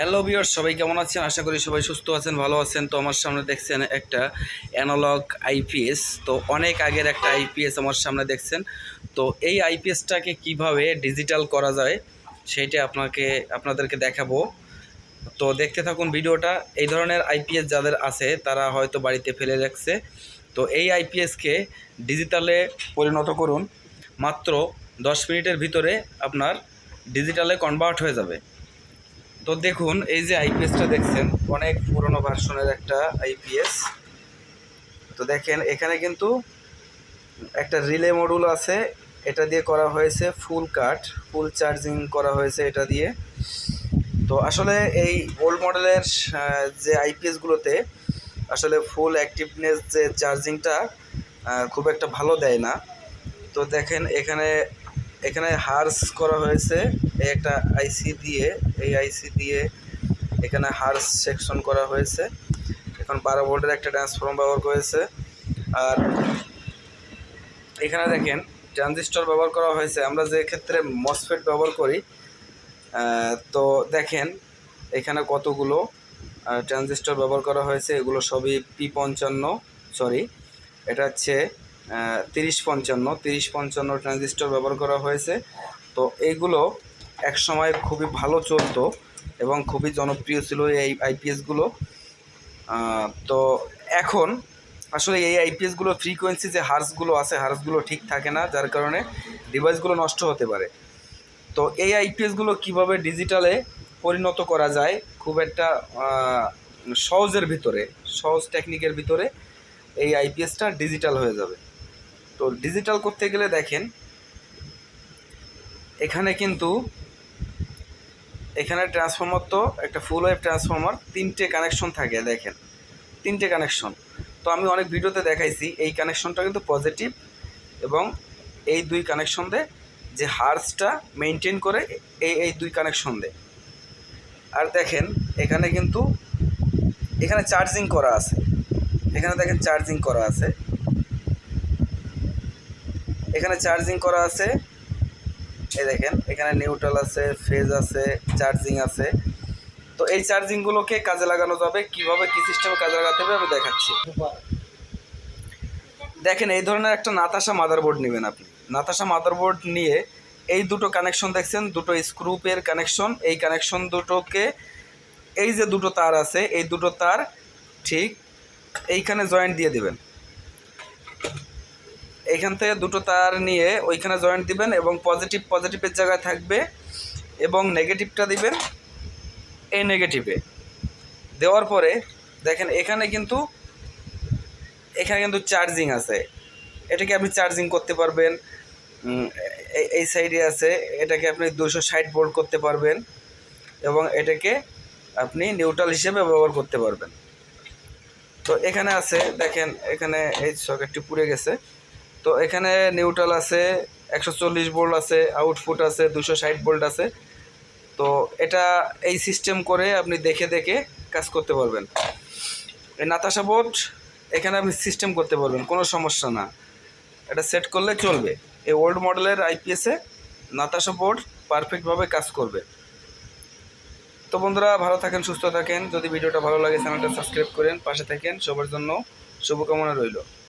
Hello বিয়ার সবাই কেমন আছেন? আশা করি সবাই সুস্থ আছেন, ভালো আছেন। তো আমার সামনে দেখছেন একটা অ্যানালগ আইপিএস তো অনেক আগের একটা আইপিএস আমার সামনে দেখছেন। তো এই আইপিএসটাকে কীভাবে ডিজিটাল করা যায় সেইটা আপনাকে, আপনাদেরকে দেখাবো। তো দেখতে থাকুন ভিডিওটা। এই ধরনের আইপিএস যাদের আছে, তারা হয়তো বাড়িতে ফেলে রাখছে। তো এই আইপিএসকে ডিজিটালে পরিণত করুন। মাত্র দশ মিনিটের ভিতরে আপনার ডিজিটালে কনভার্ট হয়ে যাবে। তো দেখুন, এই যে আইপিএসটা দেখছেন, অনেক পুরনো ভার্সনের একটা আইপিএস তো দেখেন, এখানে কিন্তু একটা রিলে মডুল আছে, এটা দিয়ে করা হয়েছে ফুল কাট ফুল চার্জিং করা হয়েছে এটা দিয়ে। তো আসলে এই ওল্ড মডেলের যে আইপিএসগুলোতে আসলে ফুল অ্যাক্টিভনেস যে চার্জিংটা খুব একটা ভালো দেয় না। তো দেখেন, এখানে এখানে হার্স করা হয়েছে, এই একটা আইসি দিয়ে, এই আইসি দিয়ে এখানে হার্স সেকশন করা হয়েছে। এখন বারো ভোল্টের একটা ট্রান্সফর্ম ব্যবহার করেছে। আর এখানে দেখেন, ট্রানজিস্টর ব্যবহার করা হয়েছে। আমরা যে ক্ষেত্রে মসফেট ব্যবহার করি তো দেখেন, এখানে কতগুলো ট্রানজিস্টর ব্যবহার করা হয়েছে। এগুলো সবই পি পঞ্চান্ন সরি এটা হচ্ছে তিরিশ পঞ্চান্ন তিরিশ পঞ্চান্ন ট্রানজিস্টর ব্যবহার করা হয়েছে। তো এইগুলো এক সময় খুবই ভালো চলতো এবং খুবই জনপ্রিয় ছিল এই আইপিএসগুলো তো এখন আসলে এই আইপিএসগুলো ফ্রিকোয়েন্সি যে হার্সগুলো আছে হার্সগুলো ঠিক থাকে না, যার কারণে ডিভাইসগুলো নষ্ট হতে পারে। তো এই আইপিএসগুলো কীভাবে ডিজিটালে পরিণত করা যায়, খুব একটা সহজের ভিতরে, সহজ টেকনিকের ভিতরে এই আইপিএসটা ডিজিটাল হয়ে যাবে। তো ডিজিটাল করতে গেলে দেখেন, এখানে কিন্তু এখানে ট্রান্সফর্মার তো, একটা ফুল ওয়েভ ট্রান্সফর্মার তিনটে কানেকশন থাকে দেখেন, তিনটে কানেকশন তো আমি অনেক ভিডিওতে দেখাইছি, এই কানেকশনটা কিন্তু পজিটিভ এবং এই দুই কানেকশন দে যে হার্সটা মেনটেন করে, এই এই দুই কানেকশন দে। আর দেখেন, এখানে কিন্তু, এখানে চার্জিং করা আছে। এখানে দেখেন চার্জিং করা আছে। এখানে চার্জিং করা আছে। এই দেখেন, এখানে নিউট্রাল আছে ফেজ আছে চার্জিং আছে। তো এই চার্জিংগুলোকে কাজে লাগানো যাবে, কীভাবে, কি সিস্টেমে কাজে লাগাতে হবে, আমি দেখাচ্ছি। দেখেন, এই ধরনের একটা নাতাশা মাদারবোর্ড নেবেন আপনি। নাতাশা মাদারবোর্ড নিয়ে এই দুটো কানেকশন দেখছেন, দুটো স্ক্রুপের কানেকশন এই কানেকশন দুটোকে, এই যে দুটো তার আছে, এই দুটো তার ঠিক এইখানে জয়েন্ট দিয়ে দিবেন। এইখান থেকে দুটো তার নিয়ে ওইখানে জয়েন্ট দিবেন এবং পজিটিভ পজিটিভের জায়গায় থাকবে এবং নেগেটিভটা দিবেন এই নেগেটিভে দেওয়ার পরে দেখেন, এখানে কিন্তু এখানে কিন্তু চার্জিং আছে। এটাকে আপনি চার্জিং করতে পারবেন। এই- সাইডে আছে। এটাকে আপনি দুশো ষাট ভোল্ট করতে পারবেন এবং এটাকে আপনি নিউট্রাল হিসেবে ব্যবহার করতে পারবেন। তো এখানে আছে, দেখেন, এখানে এই সকেটটি পুড়ে গেছে। তো এখানে নিউট্রাল আছে, একশো চল্লিশ ভোল্ট আছে আউটপুট আছে দুশো ষাট ভোল্ট আছে। তো এটা এই সিস্টেম করে আপনি দেখে দেখে কাজ করতে পারবেন। এই নাতাশা বোর্ড এখানে আপনি সিস্টেম করতে পারবেন, কোনো সমস্যা না। এটা সেট করলে চলবে। এই ওল্ড মডেলের আইপিএসে নাতাশা বোর্ড পারফেক্টভাবে কাজ করবে। তো বন্ধুরা, ভালো থাকেন, সুস্থ থাকেন। যদি ভিডিওটা ভালো লাগে, চ্যানেলটা সাবস্ক্রাইব করেন, পাশে থাকেন। সবার জন্য শুভকামনা রইল।